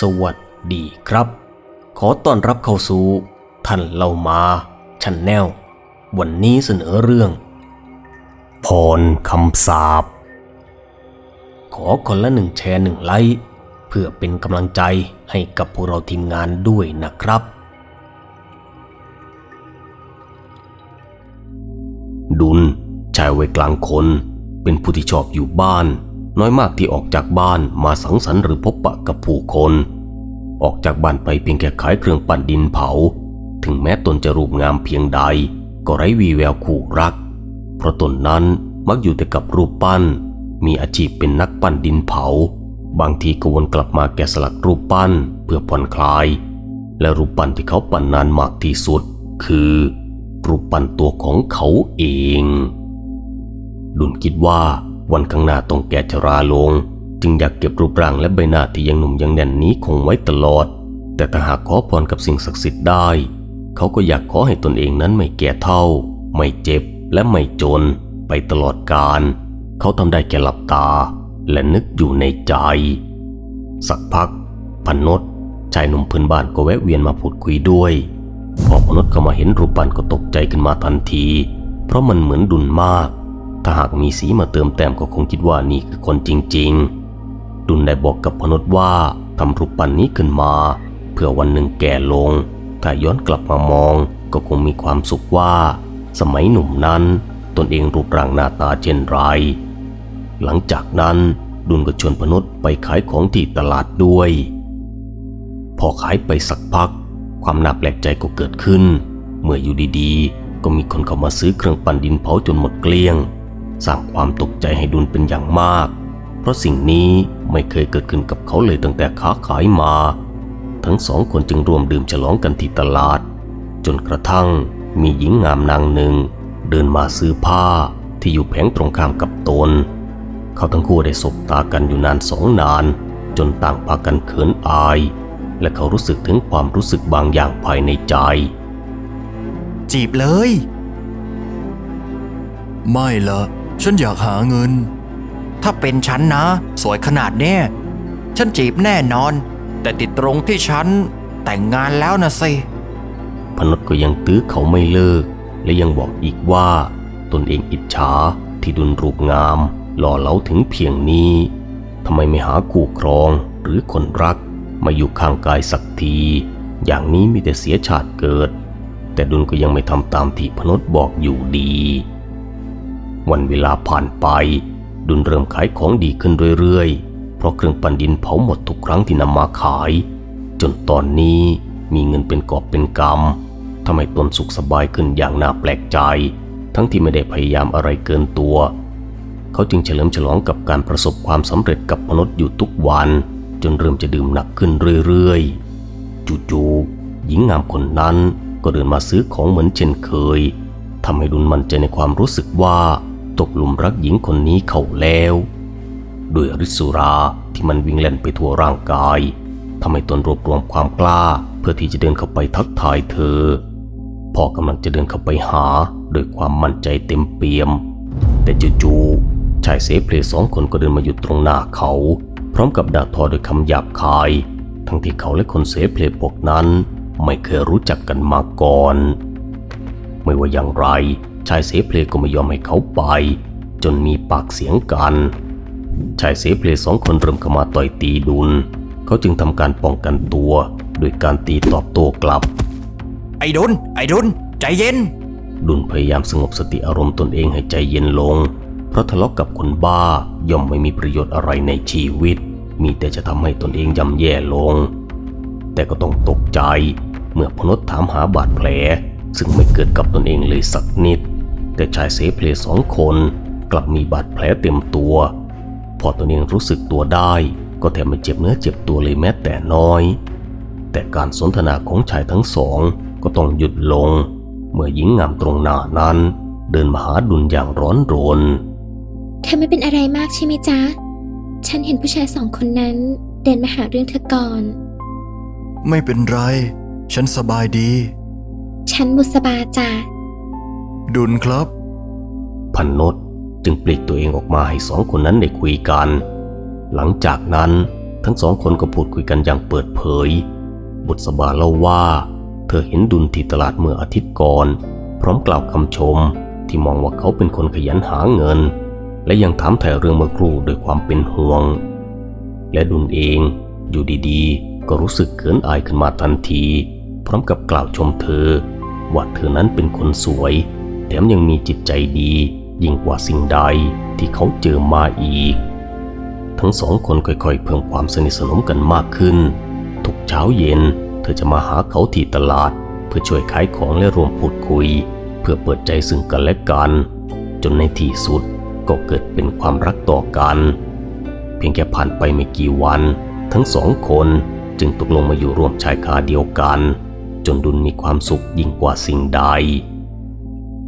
สวัสดีครับ ขอต้อนรับเข้าสู่ท่านเล่ามาชันแนลวันนี้เสนอเรื่อง พรคำสาปขอคนละหนึ่งแชร์หนึ่งไลค์เพื่อเป็นกำลังใจให้กับพวกเราทีมงานด้วยนะครับ ดุลชายวัยกลางคนเป็นผู้ที่ชอบอยู่บ้าน น้อยมากที่ออกจากบ้านมาสังสรรค์หรือพบปะกับผู้คน ออกจากบ้านไปเพียงแค่ขายเครื่องปั่นดินเผา ถึงแม้ตนจะรูปงามเพียงใด ก็ไร้วีแววคู่รัก เพราะตนนั้นมักอยู่แต่กับรูปปั้น มีอาชีพเป็นนักปั้นดินเผา บางทีก็วนกลับมาแกะสลักรูปปั้นเพื่อผ่อนคลาย และรูปปั้นที่เขาปั้นนานมากที่สุด คือรูปปั้นตัวของเขาเอง ดุลคิดว่า วันข้างหน้าต้องแก่ชราลง จึงอยากเก็บรูปร่างและใบหน้าที่ยังหนุ่มยังแน่นนี้คงไว้ตลอด แต่ถ้าหากขอพรกับสิ่งศักดิ์สิทธิ์ได้ เขาก็อยากขอให้ตนเองนั้นไม่แก่เท่า ไม่เจ็บและไม่จน ไปตลอดกาลเขาทำได้แค่หลับตา และนึกอยู่ในใจ สักพักพันนดชายหนุ่มพื้นบ้านก็แวะเวียนมาพูดคุยด้วยพอพนดเข้ามาเห็นรูปปั้นก็ตกใจขึ้นมาทันที เพราะมันเหมือนดุลมาก ถ้าหากมีสีมาเติมแต้มก็คงคิดว่านี่คือคนจริง ๆ ดุลได้บอกกับพนดว่าทำรูปปั้นนี้ขึ้นมา เพื่อวันหนึ่งแก่ลง ถ้าย้อนกลับมามองก็คงมีความสุขว่า สมัยหนุ่มนั้นตนเองรูปร่างหน้าตาเช่นไร หลังจากนั้นดุลก็ชวนพนดไปขายของที่ตลาดด้วย พอขายไปสักพัก ความน่าแปลกใจก็เกิดขึ้น เมื่ออยู่ดีๆ ก็มีคนเข้ามาซื้อเครื่องปั่นดินเผาจนหมดเกลี้ยง สร้างความตกใจให้ดุลเป็นอย่างมาก เพราะสิ่งนี้ไม่เคยเกิดขึ้นกับเขาเลยตั้งแต่ค้าขายมา ทั้งสองคนจึงรวมดื่มฉลองกันที่ตลาด จนกระทั่งมีหญิงงามนางหนึ่ง เดินมาซื้อผ้าที่อยู่แผงตรงข้ามกับตน เขาทั้งคู่ได้สบตากันอยู่นานสองนาน จนต่างพากันเขินอาย และเขารู้สึกถึงความรู้สึกบางอย่างภายในใจ จีบเลย ไม่ละ ฉันอยากหาเงิน ถ้าเป็นฉันนะ สวยขนาดเนี้ยฉันจีบแน่นอน แต่ติดตรงที่ฉันแต่งงานแล้วนะสิพนดก็ยังตื้อเขาไม่เลิก และยังบอกอีกว่า ตนเองอิจฉาที่ดุลรูปงาม หล่อเหลาถึงเพียงนี้ทำไมไม่หาคู่ครองหรือคนรัก มาอยู่ข้างกายสักที อย่างนี้มีแต่เสียชาติเกิด แต่ดุลก็ยังไม่ทำตามที่พนดบอกอยู่ดี วันเวลาผ่านไป ดุลเริ่มขายของดีขึ้นเรื่อยๆ เพราะเครื่องปั่นดินเผาหมดทุกครั้งที่นำมาขาย จนตอนนี้มีเงินเป็นกอบเป็นกำทำให้ตนสุขสบายขึ้นอย่างน่าแปลกใจ ทั้งที่ไม่ได้พยายามอะไรเกินตัว เขาจึงเฉลิมฉลองกับการประสบความสำเร็จกับมนุษย์อยู่ทุกวัน จนเริ่มจะดื่มหนักขึ้นเรื่อยๆจู่ๆหญิงงามคนนั้นก็เดินมาซื้อของเหมือนเช่นเคยทำให้ดุลมั่นใจในความรู้สึกว่า ตกหลุมรักหญิงคนนี้เขาแล้วด้วยฤทธิ์สุราที่มันวิ่งเล่นไปทั่วร่างกายทำให้ตนรวบรวมความกล้า เพื่อที่จะเดินเข้าไปทักทายเธอ พอกำลังจะเดินเข้าไปหาโดยความมั่นใจเต็มเปี่ยม แต่จู่ๆชายเสเพลสองคนก็เดินมาหยุดตรงหน้าเขา พร้อมกับด่าทอโดยคำหยาบคาย ทั้งที่เขาและคนเสเพลพวกนั้น ไม่เคยรู้จักกันมาก่อน ไม่ว่าอย่างไร ชายเสเพลก็ไม่ยอมให้เขาไป จนมีปากเสียงกัน ชายเสเพลสองคนเริ่มเข้ามาต่อยตีดุล เขาจึงทำการป้องกันตัวโดยการตีตอบโต้กลับ ไอ้ดุนไอ้ดุนใจเย็น ดุลพยายามสงบสติอารมณ์ตนเองให้ใจเย็นลง เพราะทะเลาะกับคนบ้าย่อมไม่มีประโยชน์อะไรในชีวิต มีแต่จะทำให้ตนเองย่ำแย่ลง แต่ก็ต้องตกใจเมื่อพนดถามหาบาดแผล ซึ่งไม่เกิดกับตนเองเลยสักนิด แต่ชายเสเพลสองคนกลับมีบาดแผลเต็มตัว พอตนเองรู้สึกตัวได้ ก็แทบไม่เจ็บเนื้อเจ็บตัวเลยแม้แต่น้อย แต่การสนทนาของชายทั้งสองก็ต้องหยุดลง เมื่อหญิงงามตรงหน้านั้น เดินมาหาดุลอย่างร้อนรน เธอไม่เป็นอะไรมากใช่ไหมจ๊ะ ฉันเห็นผู้ชายสองคนนั้น เดินมาหาเรื่องเธอก่อน ไม่เป็นไร ฉันสบายดี ฉันบุษบาจ้ะ ดุลครับ พันนดจึงปลีกตัวเองออกมาให้สองคนนั้นได้คุยกัน หลังจากนั้นทั้งสองคนก็พูดคุยกันอย่างเปิดเผย บุษบาเล่าว่า เธอเห็นดุลที่ตลาดเมื่ออาทิตย์ก่อน พร้อมกล่าวคำชมที่มองว่าเขาเป็นคนขยันหาเงิน และยังถามถ่ายเรื่องเมื่อครู่ด้วยความเป็นห่วง และดุลเองอยู่ดีๆ ก็รู้สึกเขินอายขึ้นมาทันที พร้อมกับกล่าวชมเธอว่าเธอนั้นเป็นคนสวย ถมยังมีจิตใจดียิ่งกว่าสิ่งใดที่เขาเจอมาอีก ทั้งสองคนค่อยๆ เพิ่มความสนิทสนมกันมากขึ้น ทุกเช้าเย็น เธอจะมาหาเขาที่ตลาด เพื่อช่วยขายของและรวมพูดคุย เพื่อเปิดใจซึ่งกันและกัน จนในที่สุดก็เกิดเป็นความรักต่อกัน เพียงแค่ผ่านไปไม่กี่วัน ทั้งสองคนจึงตกลงมาอยู่ร่วมชายคาเดียวกัน จนดุลมีความสุขยิ่งกว่าสิ่งใด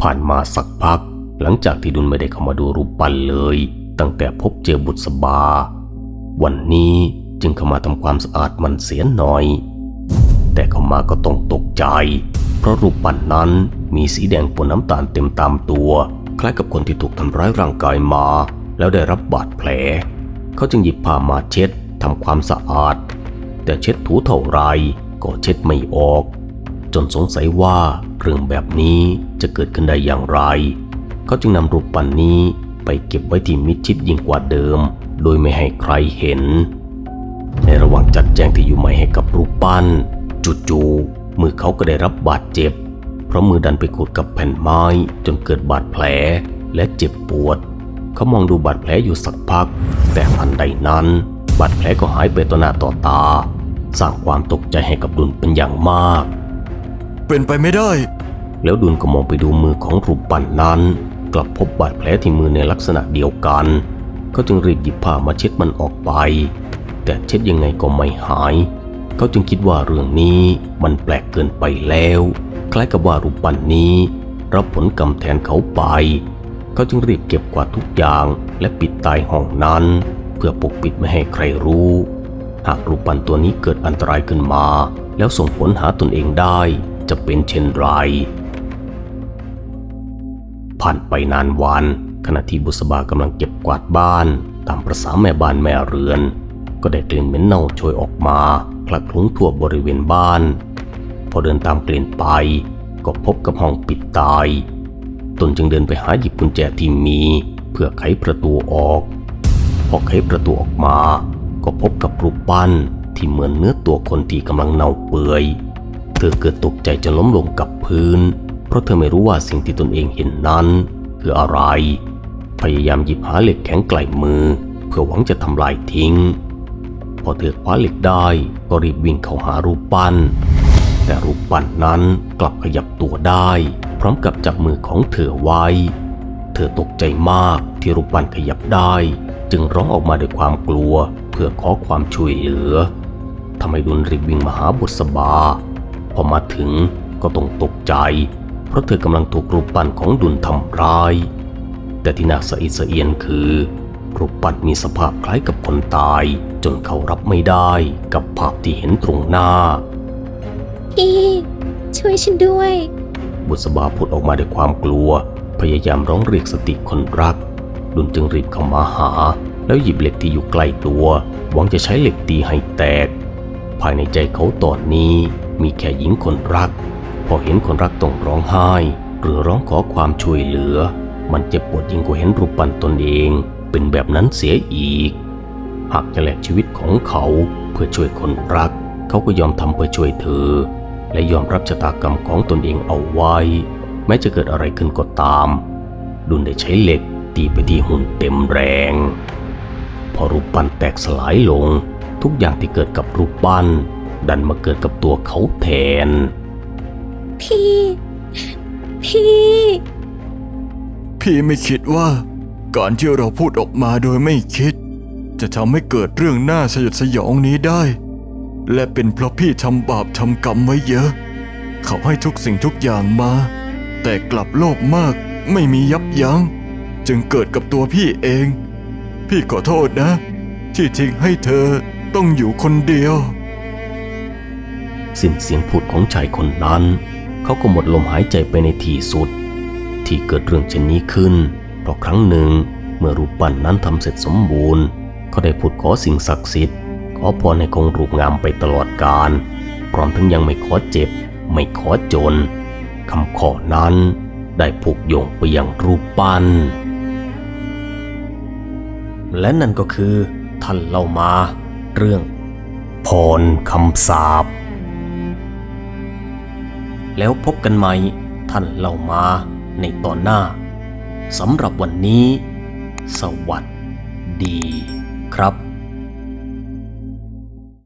ผ่านมาสักพัก หลังจากที่ดุลไม่ได้เข้ามาดูรูปปั้นเลย ตั้งแต่พบเจอบุษบา วันนี้จึงเข้ามาทำความสะอาดมันเสียหน่อย แต่เข้ามาก็ต้องตกใจ เพราะรูปปั้นนั้นมีสีแดงปนน้ำตาลเต็มตามตัว คล้ายกับคนที่ถูกทำร้ายร่างกายมา แล้วได้รับบาดแผล เขาจึงหยิบผ้ามาเช็ดทำความสะอาด แต่เช็ดถูเท่าไรก็เช็ดไม่ออก จนสงสัยว่าเรื่องแบบนี้จะเกิดขึ้นได้อย่างไร เขาจึงนำรูปปั้นนี้ไปเก็บไว้ที่มิดชิดยิ่งกว่าเดิม โดยไม่ให้ใครเห็น ในระหว่างจัดแจงที่อยู่ใหม่ให้กับรูปปั้นจู่ๆมือเขาก็ได้รับบาดเจ็บ เพราะมือดันไปขูดกับแผ่นไม้จนเกิดบาดแผลและเจ็บปวด เขามองดูบาดแผลอยู่สักพัก แต่ทันใดนั้น บาดแผลก็หายไปต่อหน้าต่อตา สร้างความตกใจให้กับดุลเป็นอย่างมาก เป็นไปไม่ได้ แล้วดุลก็มองไปดูมือของรูปปั้นนั้น กลับพบบาดแผลที่มือในลักษณะเดียวกัน เขาจึงรีบหยิบผ้ามาเช็ดมันออกไป แต่เช็ดยังไงก็ไม่หาย เขาจึงคิดว่าเรื่องนี้มันแปลกเกินไปแล้ว คล้ายกับว่ารูปปั้นนี้ รับผลกรรมแทนเขาไป เขาจึงรีบเก็บกวาดทุกอย่างและปิดตายห้องนั้น เพื่อปกปิดไม่ให้ใครรู้หากรูปปั้นตัวนี้เกิดอันตรายขึ้นมา แล้วส่งผลหาตนเองได้ จะเป็นเช่นไรผ่านไปนานวัน ขณะที่บุษบากำลังเก็บกวาดบ้าน ตามประษาแม่บ้านแม่เรือน ก็ได้กลิ่นเหม็นเน่าโชยออกมาคลักคลุ้งทั่วบริเวณบ้าน พอเดินตามกลิ่นไป ก็พบกับห้องปิดตาย ตนจึงเดินไปหาหยิบกุญแจที่มี เพื่อไขประตูออก พอไขประตูออกมา ก็พบกับรูปปั้นที่เหมือนเนื้อตัวคนที่กำลังเน่าเปื่อย เธอเกิดตกใจจนล้มลงกับพื้น เพราะเธอไม่รู้ว่าสิ่งที่ตนเองเห็นนั้น คืออะไร พยายามหยิบหาเหล็กแข็งไกลมือ เพื่อหวังจะทำลายทิ้ง พอเธอคว้าเหล็กได้ก็รีบวิ่งเข้าหารูปปั้น แต่รูปปั้นนั้นกลับขยับตัวได้ พร้อมกับจับมือของเธอไว้ เธอตกใจมากที่รูปปั้นขยับได้ จึงร้องออกมาด้วยความกลัว เพื่อขอความช่วยเหลือทำให้ดุลรีบวิ่งมาหาบุษบา พอมาถึงก็ต้องตกใจ เพราะเธอกำลังถูกรูปปั้นของดุลทำร้าย แต่ที่น่าสะอิดสะเอียนคือ รูปปั้นมีสภาพคล้ายกับคนตาย จนเขารับไม่ได้กับภาพที่เห็นตรงหน้า พี่ช่วยฉันด้วย บุษบาพูดออกมาด้วยความกลัว พยายามร้องเรียกสติคนรัก ดุลจึงรีบเข้ามาหา แล้วหยิบเหล็กที่อยู่ใกล้ตัว หวังจะใช้เหล็กตีให้แตก ภายในใจเขาตอนนี้ มีแค่หญิงคนรัก พอเห็นคนรักต้องร้องไห้ หรือร้องขอความช่วยเหลือ มันเจ็บปวดยิ่งกว่าเห็นรูปปั้นตนเอง เป็นแบบนั้นเสียอีก หากจะแลกชีวิตของเขาเพื่อช่วยคนรัก เขาก็ยอมทำเพื่อช่วยเธอ และยอมรับชะตากรรมของตนเองเอาไว้ แม้จะเกิดอะไรขึ้นก็ตาม ดุลได้ใช้เหล็กตีไปที่หุ่นเต็มแรง พอรูปปั้นแตกสลายลง ทุกอย่างที่เกิดกับรูปปั้น ดันมาเกิดกับตัวเขาแทน พี่ พี่ พี่ไม่คิดว่าการที่เราพูดออกมาโดยไม่คิด จะทำให้เกิดเรื่องน่าสยดสยองนี้ได้ และเป็นเพราะพี่ทำบาปทำกรรมไว้เยอะ เขาให้ทุกสิ่งทุกอย่างมา แต่กลับโลภมากไม่มียับยัง้ง จึงเกิดกับตัวพี่เอง พี่ขอโทษนะ ที่ทิ้งให้เธอต้องอยู่คนเดียว สิ้นเสียงพูดของชายคนนั้น เขาก็หมดลมหายใจไปในที่สุด ที่เกิดเรื่องเช่นนี้ขึ้น เพราะครั้งหนึ่งเมื่อรูปปั้นนั้นทำเสร็จสมบูรณ์ เขาได้พูดขอสิ่งศักดิ์สิทธิ์ ขอพรให้คงรูปงามไปตลอดกาลพร้อมทั้งยังไม่ขอเจ็บ ไม่ขอจนคำขอนั้นได้ผูกโยงไปยังรูปปั้น และนั่นก็คือท่านเล่ามา เรื่องพรคำสาป แล้วพบกันใหม่ท่านเล่ามาในตอนหน้าสำหรับวันนี้ สวัสดีครับ